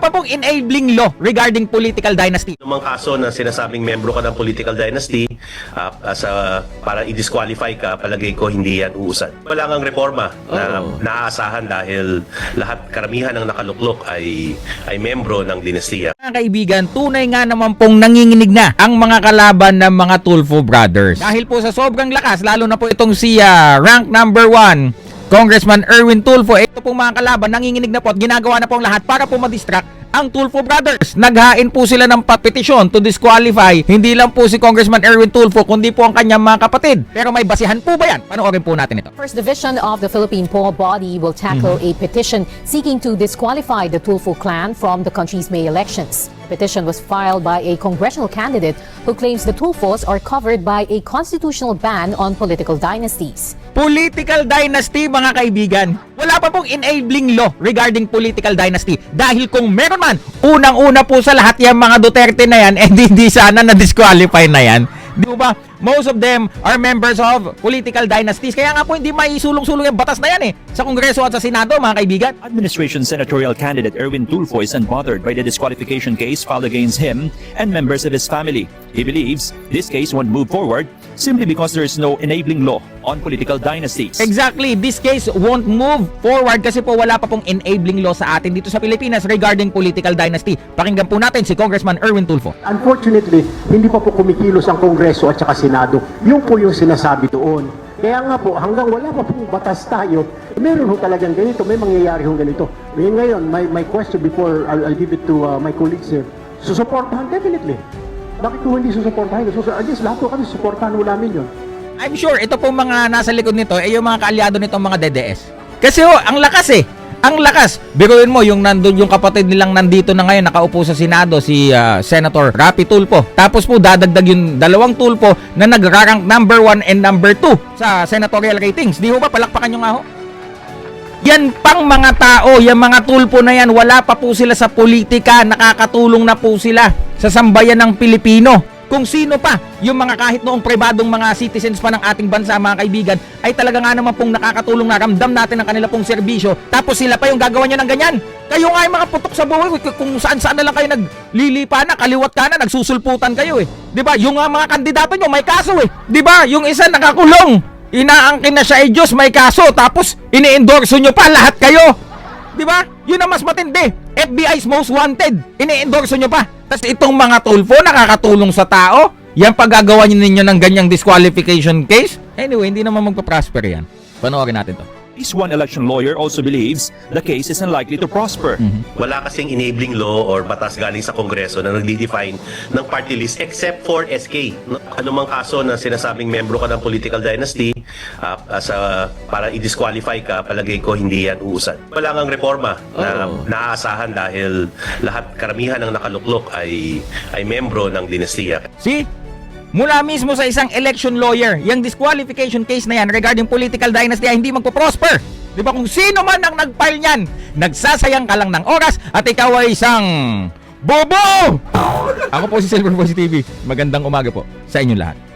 Pa pong enabling law regarding political dynasty. Anumang kaso na sinasabing membro ka ng political dynasty ah, as a- para i-disqualify ka, palagay ko hindi yan uusad. Wala ngang reforma na Oo. naaasahan dahil lahat karamihan ng nakaluklok ay ay membro ng dinastiya. Mga kaibigan, tunay nga naman pong nanginginig na ang mga kalaban ng mga Tulfo Brothers. Dahil po sa sobrang lakas, lalo na po itong si ah, rank number 1, Congressman Erwin Tulfo, ito pong mga kalaban, nanginginig na po at ginagawa na po ang lahat para po madistract ang Tulfo Brothers. Naghain po sila ng papetisyon to disqualify hindi lang po si Congressman Erwin Tulfo kundi po ang kanyang mga kapatid. Pero may basihan po ba yan? Panoorin po natin ito. First Division of the Philippine Poll Body will tackle a petition seeking to disqualify the Tulfo clan from the country's May elections. The petition was filed by a congressional candidate who claims the Tulfos are covered by a constitutional ban on political dynasties. Political dynasty mga kaibigan. Wala pa pong enabling law regarding political dynasty. Dahil kung meron man, unang-una po sa lahat yung mga Duterte na yan, eh hindi sana na-disqualify na yan. Di ba? Most of them are members of political dynasties. Kaya nga po hindi maisulong-sulong yung batas na yan eh. Sa Kongreso at sa Senado mga kaibigan. Administration senatorial candidate Erwin Tulfo is unbothered by the disqualification case filed against him and members of his family. He believes this case won't move forward simply because there is no enabling law on political dynasties. Exactly. This case won't move forward kasi po wala pa pong enabling law sa atin dito sa Pilipinas regarding political dynasty. Pakinggan po natin si Congressman Erwin Tulfo. Unfortunately, hindi pa po kumikilos ang Kongreso at saka Senado. Yun po yung sinasabi doon. Kaya nga po, hanggang wala pa pong batas tayo, meron ho talagang ganito, may mangyayari ho ganito. Ngayon, ngayon my, my question before I'll, I'll give it to uh, my colleagues here, susuportahan definitely. Bakit ko hindi susuportahan? Susu at least lahat po kami susuportahan ho namin yun. I'm sure ito pong mga nasa likod nito ay yung mga kaalyado nitong mga DDS. Kasi ho, ang lakas eh. Ang lakas. Biruin mo yung nandun yung kapatid nilang nandito na ngayon nakaupo sa Senado si ah, Senator Rapi Tulfo. Tapos po dadagdag yung dalawang Tulfo na nagrarank number 1 and number 2 sa senatorial ratings. Di ba palakpakan nyo nga ho? Yan pang mga tao, yung mga tulpo na yan, wala pa po sila sa politika, nakakatulong na po sila sa sambayan ng Pilipino. Kung sino pa, yung mga kahit noong pribadong mga citizens pa ng ating bansa, mga kaibigan, ay talaga nga naman pong nakakatulong na ramdam natin ang kanila pong serbisyo, tapos sila pa yung gagawa nyo ng ganyan. Kayo nga yung mga putok sa buhay, kung saan saan na lang kayo naglilipa na, kaliwat ka na, nagsusulputan kayo eh. 'Di ba? Yung nga mga kandidato nyo, may kaso eh. 'Di ba? Yung isa nakakulong, inaangkin na siya ay Diyos, may kaso, tapos ini-endorso nyo pa lahat kayo. Di ba? Yun ang mas matindi. FBI's most wanted. Ini-endorso nyo pa. Tapos itong mga tulfo nakakatulong sa tao. Yan paggagawa nyo ninyo ng ganyang disqualification case. Anyway, hindi naman magpa-prosper yan. Panoorin natin to. This one election lawyer also believes the case is unlikely to prosper. Wala kasing enabling law or batas galing sa Kongreso na nagdi-define ng party list except for SK. No? Anumang kaso na sinasabing membro ka ng political dynasty ah, as a- para i-disqualify ka, palagay ko hindi yan uusad. Wala ngang reforma na Oo. naaasahan dahil lahat karamihan ng nakaluklok ay ay membro ng dinastiya. See? Mula mismo sa isang election lawyer, yung disqualification case na yan regarding political dynasty ay hindi magpo-prosper. Di ba kung sino man ang nag-file niyan, nagsasayang ka lang ng oras at ikaw ay isang bobo! Ako po si Silver Voice TV. Magandang umaga po sa inyong lahat.